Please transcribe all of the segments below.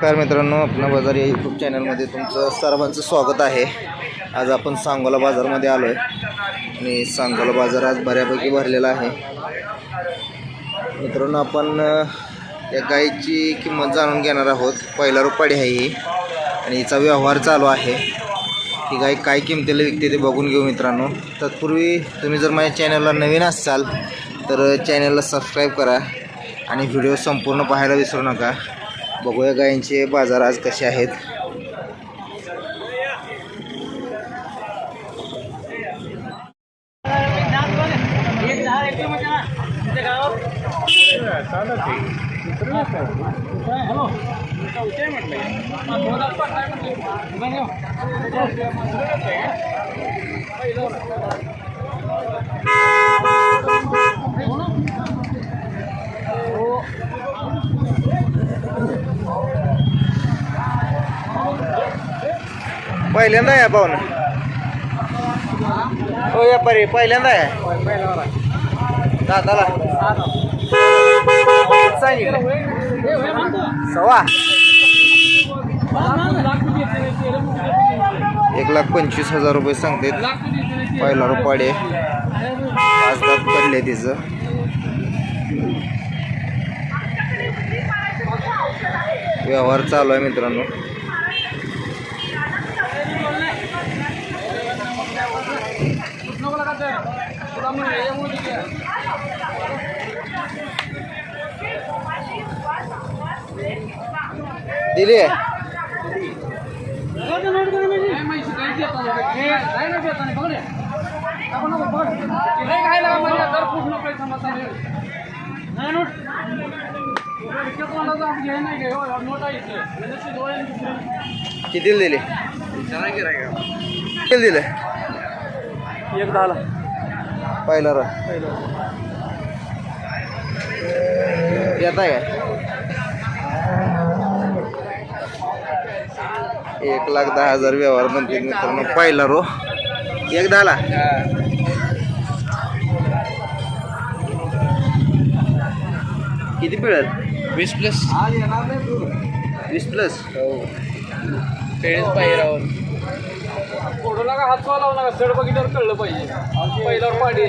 नमस्कार मित्रांनो आपला बाजार या यूट्यूब चॅनलमध्ये तुमचं सर्वांचं स्वागत आहे. आज आपण सांगोला बाजारमध्ये आलो आहे आणि सांगोला बाजार आज बऱ्यापैकी भरलेला आहे. मित्रांनो आपण या गाईची किंमत जाणून घेणार आहोत. पहिला रुपाडी आहे ही. आणि हिचा व्यवहार चालू आहे. ही गाय काय किमतीला विकते ते बघून घेऊ मित्रांनो. तत्पूर्वी तुम्ही जर माझ्या चॅनलला नवीन असाल तर चॅनलला सबस्क्राईब करा. आणि व्हिडिओ संपूर्ण पाहायला विसरू नका. बघूया गायींचे बाजार आज कसे आहेत. पहिल्यांदा आहे पाहुणं. हो व्यापारी पहिल्यांदा आहे. दादाला. सांगितलं. एक लाख पंचवीस हजार रुपये सांगते पहिला रुपाडे पाच लाख पडले तिचं. व्यवहार चालू आहे मित्रांनो. दिली आहे. किती दिले? किती दिले? एक दहाला. पहिला र येत आहे एक लाख दहा हजार व्यवहार म्हणते मित्रांनो. पहिला रो एक दहाला किती पिळत वीस प्लस. वीस प्लस. पेळेच पाहिजे फोटोला का हात लावू नका चढ बघितल्यावर कळलं पाहिजे. पहिल्यावर पाडी.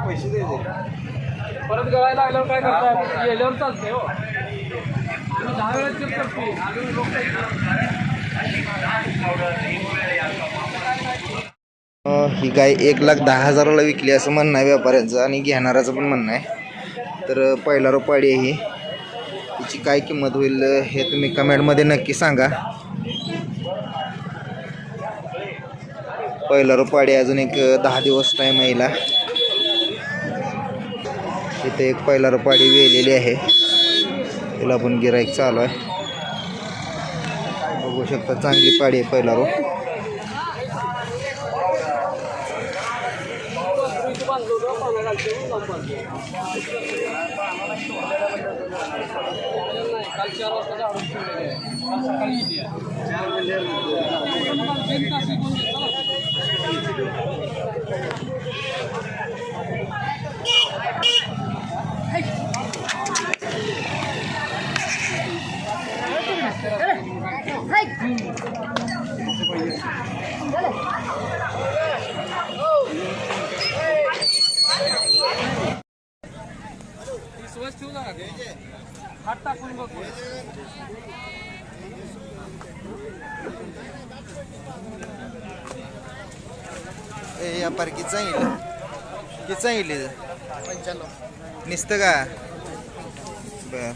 पैसे द्यायचे परत गळायला लागल्यावर काय करतात गेल्यावर चालते हो. दहा वेळेस चेक करते. ही गाय एक लाख दहा हजाराला विकली असं म्हणणं आहे व्यापाऱ्यांचं आणि घेणाऱ्याचं पण म्हणणं आहे. तर पहिला रोपाडी आहे ही. तिची काय किंमत होईल हे तुम्ही कमेंटमध्ये नक्की सांगा. पहिला रुपाडी अजून एक दहा दिवस टाईम येईल इथे एक पहिला रुपाडी वेलेली आहे. तिला पण गिराईक चालू आहे. बघू शकता चांगली पाडी आहे पहिला रो. बांधलो होतं पाण्यात घालतो लांब बांधलो काल चार वाजता झाडून ठेवलेले आहे. काल सकाळी इथे आहे. तीन तास इथून ये. चला. ती सुवास ठेवू नका ते. हात टाकून बघ ए व्यापारी किती सांगितलं? किती सांगितले पंच्याण्णव निसतं का? बर.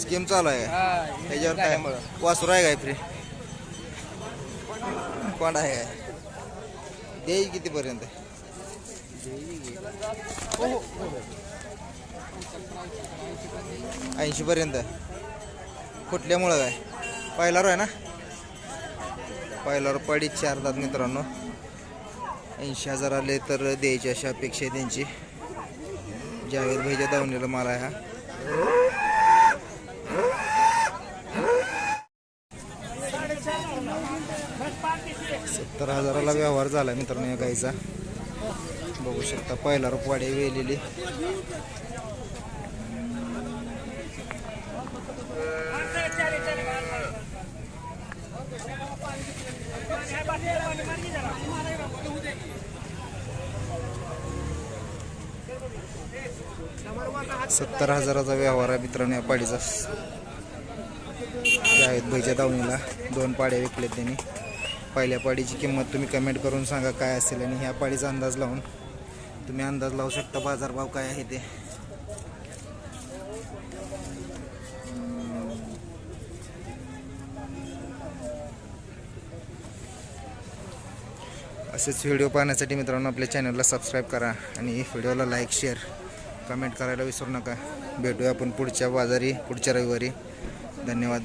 स्कीम चालू आहे. का? त्याच्यावर काय वासरू आहे काय फ्री कोण आहे काय? देई कितीपर्यंत? ऐंशी पर्यंत कुठल्यामुळं काय? पहिला रो आहे ना? पहिला रो चार दात मित्रांनो. ऐंशी हजार आले तर द्यायची अशी अपेक्षा आहे त्यांची. जावेद भाईच्या दावणीला माल आहे हा. सत्तर हजाराला व्यवहार झाला मित्रांनो या गाईचा. बघू शकता पहिला पाडी वेलेली. सत्तर हजाराचा व्यवहार आहे मित्रांनो या पाडीचा. जे आहेत भैच्या दावणीला. दोन पाड्या विकल्यात त्यांनी. पहिल्या पाडीची किंमत तुम्ही कमेंट करून सांगा काय असेल आणि ह्या पाडीचा अंदाज लावून तुम्ही अंदाज लावू शकता बाजारभाव काय आहे ते. असेच व्हिडिओ पाहण्यासाठी मित्रांनो आपल्या चॅनलला सबस्क्राईब करा आणि व्हिडिओला लाईक शेअर कमेंट करायला विसरू नका. भेटूया आपण पुढच्या बाजारी पुढच्या रविवारी. धन्यवाद.